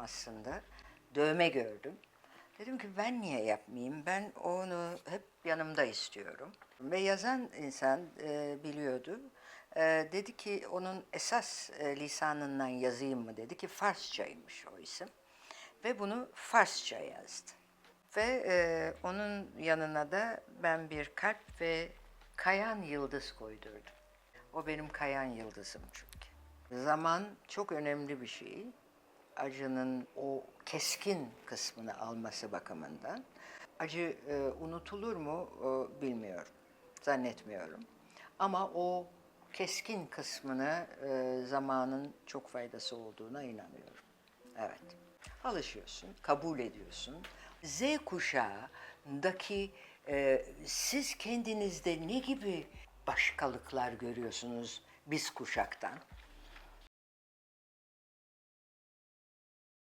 aslında. Dövme gördüm. Dedim ki ben niye yapmayayım? Ben onu hep yanımda istiyorum. Ve yazan insan e, biliyordu. E, dedi ki onun esas e, lisanından yazayım mı dedi ki Farsçaymış o isim. Ve bunu Farsça yazdı. Ve e, onun yanına da ben bir kalp ve kayan yıldız koydurdum. O benim kayan yıldızım çünkü. Zaman çok önemli bir şey. Acının o keskin kısmını alması bakımından. Acı e, unutulur mu e, bilmiyorum. Zannetmiyorum. Ama o keskin kısmını e, zamanın çok faydası olduğuna inanıyorum. Evet. Alışıyorsun, kabul ediyorsun. Z kuşağındaki e, siz kendinizde ne gibi başkalıklar görüyorsunuz biz kuşaktan?